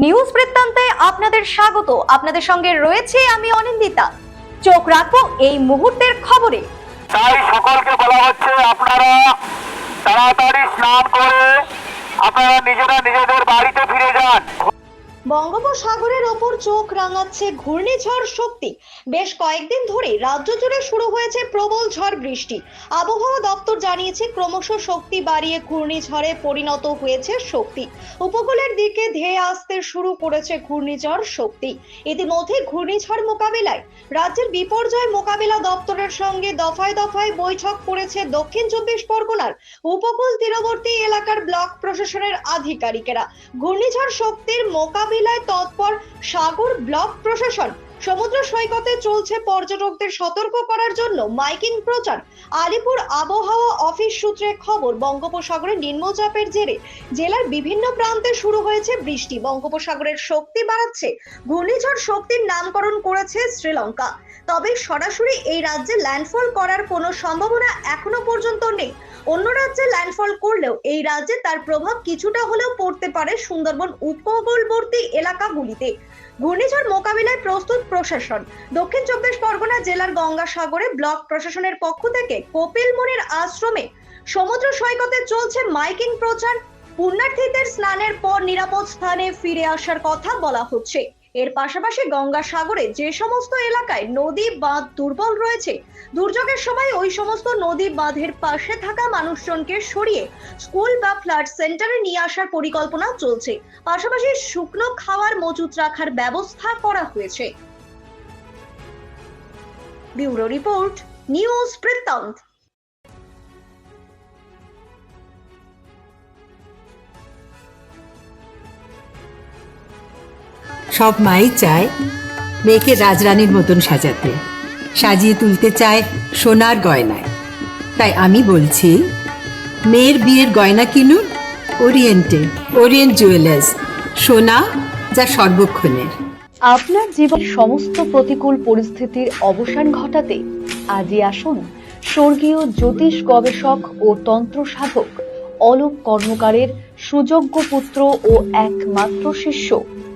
News বৃত্তান্তে আপনাদের স্বাগত। আপনাদের সঙ্গে রয়েছে আমি অনিন্দিতা। চোখ রাখব এই মুহূর্তের খবরে। তাই সকলকে বলা হচ্ছে আপনারা তাড়াতাড়ি স্নান করে আপনারা নিজেরা নিজেদের বাড়িতে ফিরে যান। বঙ্গোপসাগরের ওপর চোখ রাঙাচ্ছে ঘূর্ণিঝড় শক্তি। বেশ কয়েকদিন ধরে রাজ্য জুড়ে শুরু হয়েছে প্রবল ঝড় বৃষ্টি। আবহাওয়া দপ্তর জানিয়েছে, ক্রমশ শক্তি বাড়িয়ে ঘূর্ণিঝড়ে পরিণত হয়েছে শক্তি। উপকূলের দিকে ধেয়ে আসতে শুরু করেছে ঘূর্ণিঝড় শক্তি। ইতিমধ্যে ঘূর্ণিঝড় মোকাবেলায় রাজ্যের বিপর্যয় মোকাবিলা দপ্তরের সঙ্গে দফায় দফায় বৈঠক করেছে দক্ষিণ চব্বিশ পরগনার উপকূল তীরবর্তী এলাকার ব্লক প্রশাসনের আধিকারিকেরা। ঘূর্ণিঝড় শক্তির মোকাবিলায় তৎপর সাগর ব্লক প্রশাসন সমুদ্র সৈকতে চলছে পর্যটকদের সতর্ক করার জন্য মাইকিং প্রচার। আলিপুর আবহাওয়া অফিস সূত্রে খবর, বঙ্গোপসাগরে নিম্নচাপের জেরে জেলার বিভিন্ন প্রান্তে শুরু হয়েছে বৃষ্টি। বঙ্গোপসাগরের শক্তি বাড়াচ্ছে, ঘূর্ণিঝড় শক্তির নামকরণ করেছে শ্রীলঙ্কা। তবে সরাসরি এই রাজ্যে ল্যান্ডফল করার কোনো সম্ভাবনা এখনও পর্যন্ত নেই। অন্য রাজ্যে ল্যান্ডফল করলেও এই রাজ্যে তার প্রভাব কিছুটা হলেও পড়তে পারে সুন্দরবন উপকূলবর্তী এলাকাগুলিতে। ঘূর্ণিঝড় মোকাবিলায় প্রস্তুত প্রশাসন। দক্ষিণ চব্বিশ পরগনা জেলার গঙ্গাসাগরে ব্লক প্রশাসনের পক্ষ থেকে কপিল মুনির আশ্রমে সমুদ্র সৈকতে চলছে মাইকিং প্রচার। পুণ্যার্থীদের স্নানের পর নিরাপদ স্থানে ফিরে আসার কথা বলা হচ্ছে। এর পাশাপাশি গঙ্গাসাগরে যে সমস্ত এলাকায় নদী বাঁধ দুর্বল রয়েছে, দুর্যোগের সময় ওই সমস্ত নদী বাঁধের পাশে থাকা মানুষজনকে সরিয়ে স্কুল বা ফ্লাড সেন্টারে নিয়ে আসার পরিকল্পনা চলছে। পাশাপাশি শুকনো খাওয়ার মজুত রাখার ব্যবস্থা করা হয়েছে। ব্যুরো রিপোর্ট, নিউজ বৃত্তান্ত। সব মাই চায় মেয়েকে রাজরানীর মতন সাজাতে, সাজিয়ে তুলতে চায় সোনার গয়নায়। তাই আমি বলছি, মেয়ের বিয়ের গয়না কিনুন, ওরিয়েন্টে, ওরিয়েন্ট জুয়েলার্স, সোনা যা সর্বক্ষণের। আপনার জীবনের সমস্ত প্রতিকূল পরিস্থিতির অবসান ঘটাতে আজই আসুন স্বর্গীয় জ্যোতিষ গবেষক ও তন্ত্র সাধক অলোক কর্মকারের সুযোগ্য পুত্র ও একমাত্র শিষ্য